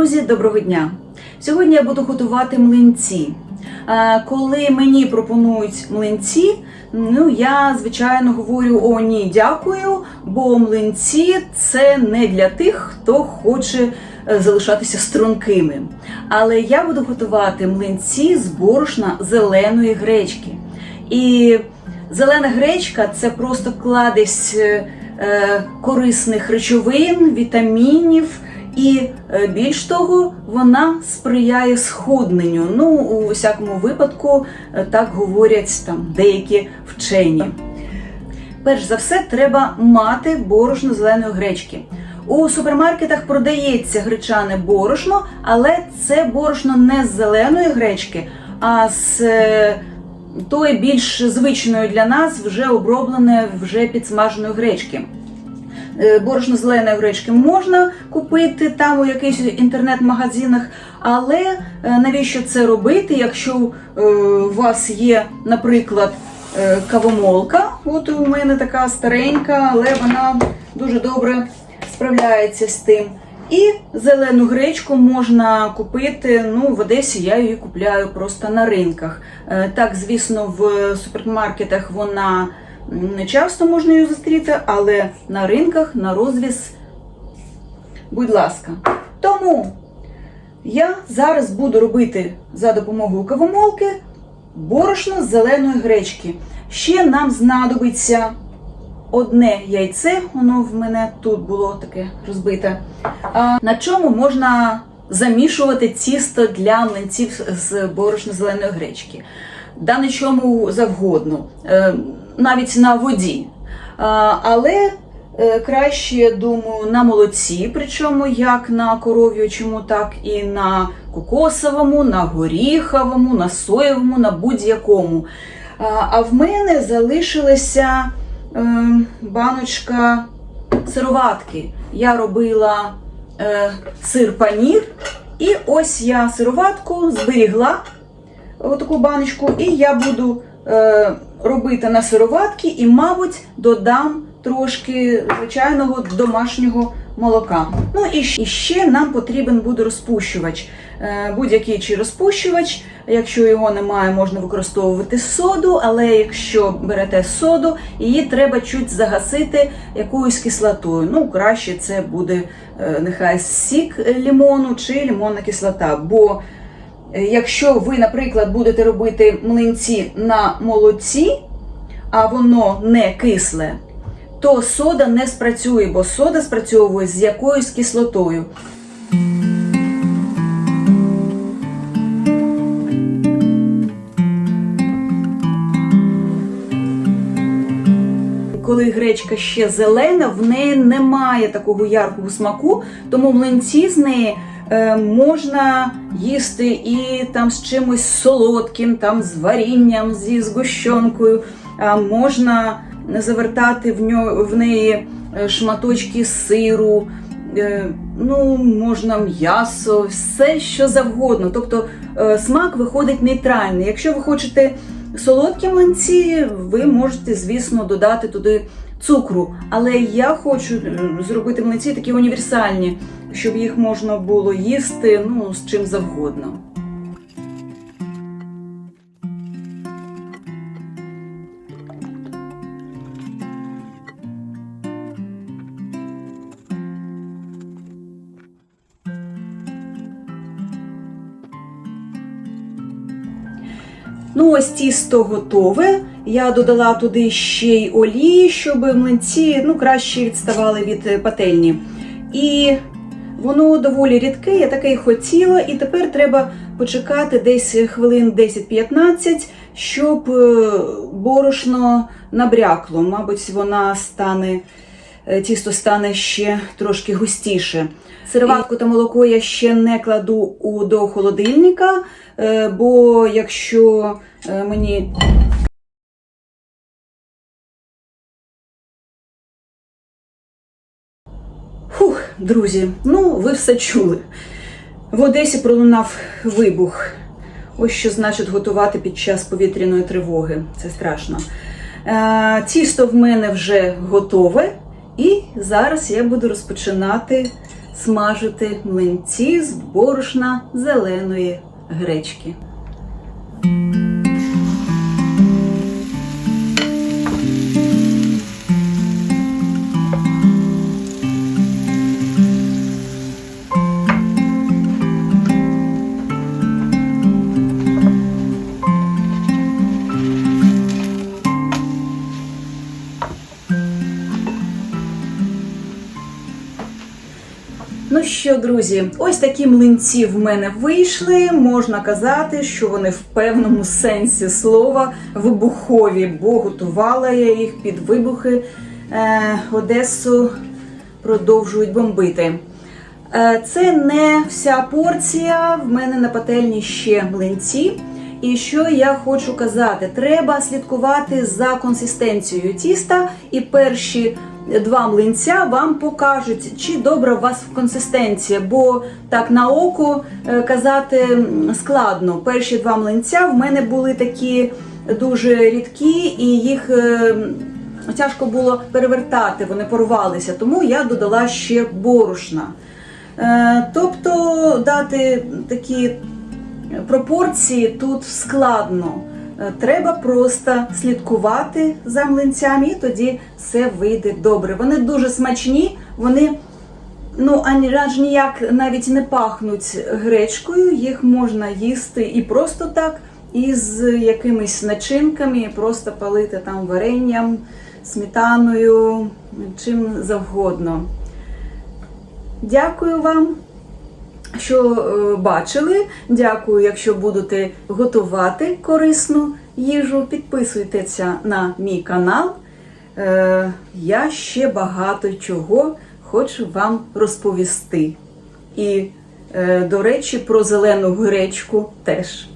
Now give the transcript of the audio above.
Друзі, доброго дня! Сьогодні я буду готувати млинці. Коли мені пропонують млинці, ну я звичайно говорю: о, ні, дякую, бо млинці це не для тих, хто хоче е, залишатися стрункими. Але я буду готувати млинці з борошна зеленої гречки. І зелена гречка це просто кладезь е, е, корисних речовин, вітамінів. І е, більш того, вона сприяє схудненню. Ну, у всякому випадку, е, так говорять там деякі вчені. Перш за все, треба мати борошно зеленої гречки. У супермаркетах продається гречане борошно, але це борошно не з зеленої гречки, а з е, тої більш звичної для нас вже обробленої, вже підсмаженої гречки. Е, Борошно зеленої гречки можна купити там у якихось інтернет-магазинах, але е, навіщо це робити, якщо е, у вас є, наприклад, кавомолка, от у мене така старенька, але вона дуже добре справляється з тим. І зелену гречку можна купити. Ну, в Одесі я її купляю просто на ринках. Так, звісно, в супермаркетах вона не часто можна її зустріти, але на ринках на розвіз, будь ласка. Тому я зараз буду робити за допомогою кавомолки борошно з зеленої гречки. Ще нам знадобиться одне яйце, воно в мене тут було таке розбите. На чому можна замішувати тісто для млинців з борошно зеленої гречки? Да на чому завгодно, Е, навіть на воді. Але е, краще, думаю, на молоці, причому як на коров'ячому, так і на кокосовому, на горіховому, на соєвому, на будь-якому. А, в мене залишилася е, баночка сироватки. Я робила е, сир панір, і ось я сироватку зберігла отаку баночку, і я буду робити на сироватки і, мабуть, додам трошки звичайного домашнього молока. Ну і ще нам потрібен буде розпущувач. Е, Будь-який чи розпущувач, якщо його немає, можна використовувати соду, але якщо берете соду, її треба чуть загасити якоюсь кислотою. Ну, краще це буде е, нехай сік лімону чи лімонна кислота. Бо Е, Якщо ви, наприклад, будете робити млинці на молоці, а воно не кисле, то сода не спрацює, бо сода спрацьовує з якоюсь кислотою. Коли гречка ще зелена, в неї немає такого яркого смаку, тому млинці з неї е, можна їсти і там з чимось солодким, там з варінням, зі згущенкою. Можна завертати в, нього, в неї е, шматочки сиру, е, ну, можна м'ясо, все що завгодно. Тобто е, смак виходить нейтральний. Якщо ви хочете солодкі млинці, ви можете, звісно, додати туди цукру. Але я хочу е, зробити млинці такі універсальні, щоб їх можна було їсти ну, з чим завгодно. Ну, ось тісто готове. Я додала туди ще й олії, щоб млинці ну, краще відставали від е, пательні. І воно доволі рідке, я таке й хотіла. І тепер треба почекати десь хвилин 10-15, щоб е, борошно набрякло. Мабуть, вона стане, е, тісто стане ще трошки густіше. Сироватку та молоко я ще не кладу у до холодильника, бо якщо мені друзі, ну ви все чули. В Одесі пролунав вибух. Ось що значить готувати під час повітряної тривоги. Це страшно. Е, тісто в мене вже готове, і зараз я буду розпочинати смажити млинці з борошна зеленої гречки. Ну що, друзі, ось такі млинці в мене вийшли. Можна казати, що вони в певному сенсі слова вибухові, бо готувала я їх під вибухи. Е, Одесу продовжують бомбити. Е, Це не вся порція. В мене на пательні ще млинці. І що я хочу казати, треба слідкувати за консистенцією тіста, і перші два млинця вам покажуть, чи добра у вас консистенція, бо так на око е, казати складно. Перші два млинця в мене були такі дуже рідкі, і їх е, тяжко було перевертати, вони порвалися, тому я додала ще борошна. Е, Тобто дати такі пропорції тут складно. Е, Треба просто слідкувати за млинцями, і тоді все вийде добре. Вони дуже смачні, вони ну ані аж ніяк навіть не пахнуть гречкою. Їх можна їсти і просто так, і з якимись начинками, просто палити там варенням, сметаною, чим завгодно. Дякую вам що е, бачили. Дякую, якщо будете готувати корисну їжу. Підписуйтеся на мій канал. Е, Я ще багато чого хочу вам розповісти. І, е, до речі, про зелену гречку теж.